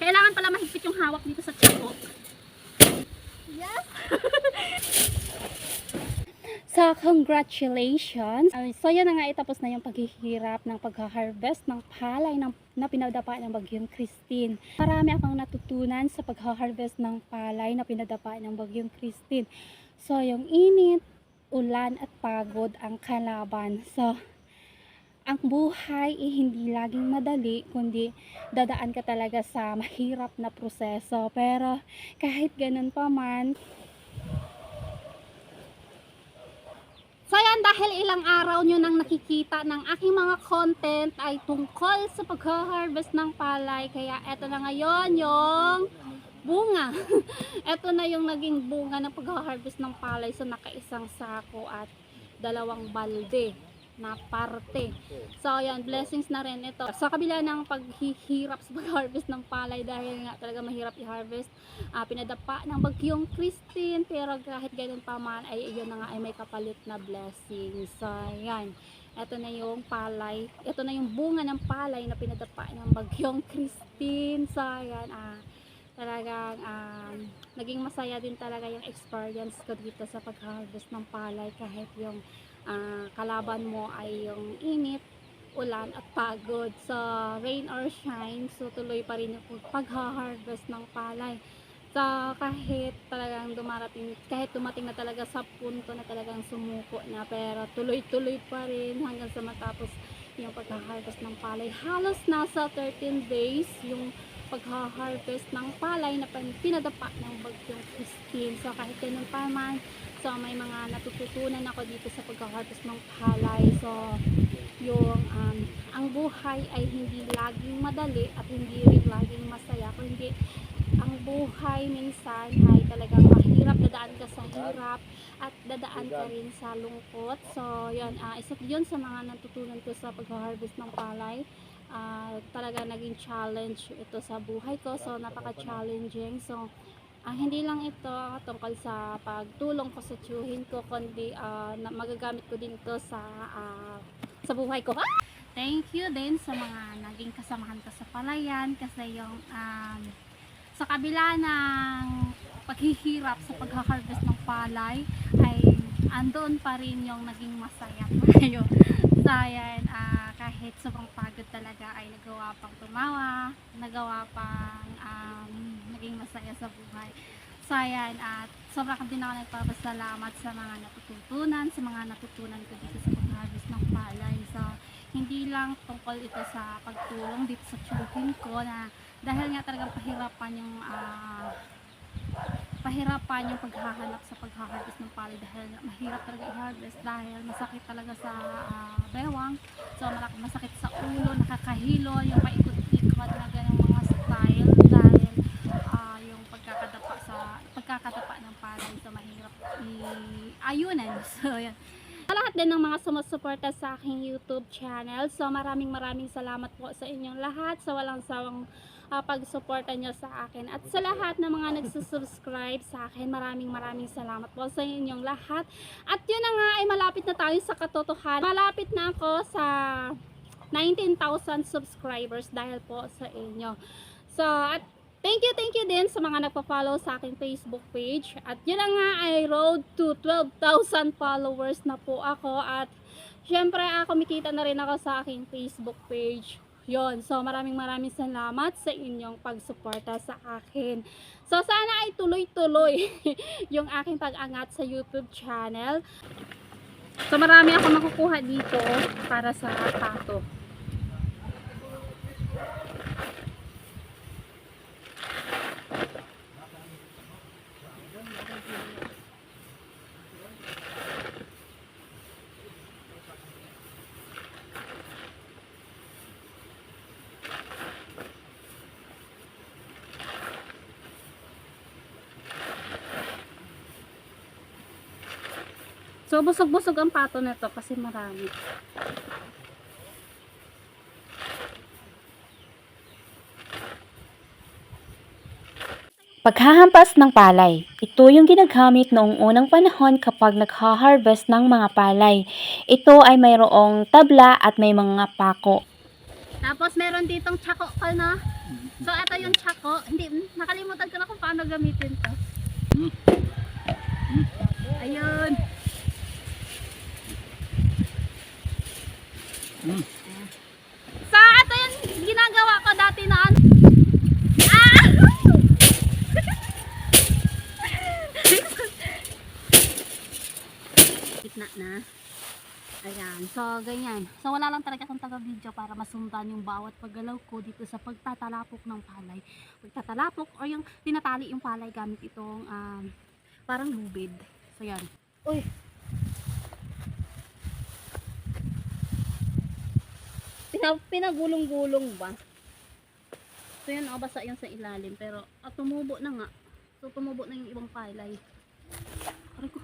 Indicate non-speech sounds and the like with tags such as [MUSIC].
Kailangan pala mahigpit yung hawak dito sa tiyan ko. Yes. [LAUGHS] So, congratulations! Uh, so, yun na nga, itapos na yung paghihirap ng pag-harvest ng palay ng, na pinadapa ng bagyong Christine. Marami akong natutunan sa pag-harvest ng palay na pinadapa ng bagyong Christine. So, yung init, ulan at pagod ang kalaban. So, ang buhay eh, hindi laging madali, kundi dadaan ka talaga sa mahirap na proseso. Pero, kahit ganun pa man, So yan, dahil ilang araw nyo nang nakikita ng aking mga content ay tungkol sa pag-harvest ng palay. Kaya eto na ngayon yung bunga. [LAUGHS] eto na yung naging bunga ng pag-harvest ng palay. So nakaisang sako at dalawang balde na parte. So yan, blessings na rin ito. Sa kabila ng paghihirap sa pag-harvest ng palay dahil nga talaga mahirap i-harvest, ah, pinadapa ng bagyong Christine pero kahit ganun pa man ay iyon na nga ay may kapalit na blessing so yan ito na yung palay ito na yung bunga ng palay na pinadapa ng bagyong Christine so yan ah, talagang um, naging masaya din talaga yung experience ko dito sa pag-harvest ng palay kahit yung ah, kalaban mo ay yung init ulan at pagod so rain or shine so tuloy pa rin yung pag-harvest ng palay So, kahit talagang dumarating, kahit dumating na talaga sa punto na talagang sumuko na, pero tuloy-tuloy pa rin hanggang sa matapos yung pagha-harvest ng palay. Halos nasa 13 days yung pagha-harvest ng palay na pinadapa ng bagyong Christine. So, kahit ganun pa man, so may mga natututunan ako dito sa pagha-harvest ng palay. So, yung um, ang buhay ay hindi laging madali at hindi rin laging masaya. Kundi ang buhay minsan ay talagang mahirap. Dadaan ka sa hirap at dadaan ka rin sa lungkot. So yun uh, isa yun sa mga natutunan ko sa pag-harvest ng palay. Ah, talaga naging challenge ito sa buhay ko. So napaka challenging so ah, hindi lang ito tungkol sa pagtulong ko sa tiyuhin ko kundi na, magagamit ko din ito sa ah, sa buhay ko Ah! thank you din sa mga naging kasamahan ko sa palayan kasi yung um, sa kabila ng paghihirap sa pag-harvest ng palay ay andoon pa rin yung naging masaya [LAUGHS] tayo. so ayan, ah, kahit sobrang pagod talaga ay nagawa pang tumawa, nagawa pang masaya sa buhay. So ayan, at sobrang din ako nagpapasalamat sa mga natututunan, sa mga natutunan ko dito sa pag-harvest ng palay. So hindi lang tungkol ito sa pagtulong dito sa children ko na dahil nga talagang pahirapan yung ah, pahirapan yung paghahanap sa paghaharvest ng palay dahil mahirap talaga i-harvest dahil masakit talaga sa ah, bewang so masakit sa ulo nakakahilo yung paikot-ikot na ganyung mga style dahil ah, yung pagkakadapa sa pagkakadapa ng palay so mahirap i-ayunan [LAUGHS] so yan sa lahat din ng mga sumusuporta sa aking YouTube channel. So maraming maraming salamat po sa inyong lahat sa walang sawang ah, pagsuporta nyo sa akin. At sa lahat ng mga nagsusubscribe sa akin, maraming maraming salamat po sa inyong lahat. At yun na nga ay malapit na tayo sa katotohanan. Malapit na ako sa 19,000 subscribers dahil po sa inyo. So, at Thank you, thank you din sa mga nagpa-follow sa aking Facebook page. At yun nga ay road to 12,000 followers na po ako. At syempre, ah, kumikita na rin ako sa aking Facebook page. Yon. So, maraming maraming salamat sa inyong pagsuporta sa akin. So, sana ay tuloy-tuloy [LAUGHS] yung aking pag-angat sa YouTube channel. So, marami ako makukuha dito para sa tato. So, busog-busog ang pato nito kasi marami. Paghahampas ng palay. Ito yung ginagamit noong unang panahon kapag nagha-harvest ng mga palay. Ito ay mayroong tabla at may mga pako. Tapos, meron ditong tsakokal na So, ito yung tsako. Hindi, nakalimutan ko na kung paano gamitin to. Ayun. So, ito yung ginagawa ko dati. Ah! [LAUGHS] Gitna na. Ayan. So, ganyan. So, wala lang talaga akong taga-video para masundan yung bawat paggalaw ko dito sa pagtatalapok ng palay. Pagtatalapok or yung tinatali yung palay gamit itong um, parang lubid. So, yan. Uy! Pina- pinagulong-gulong ba? So, yan. Oh, basa yan sa ilalim. Pero, at tumubo na nga. So, tumubo na yung ibang palay. Aray ko.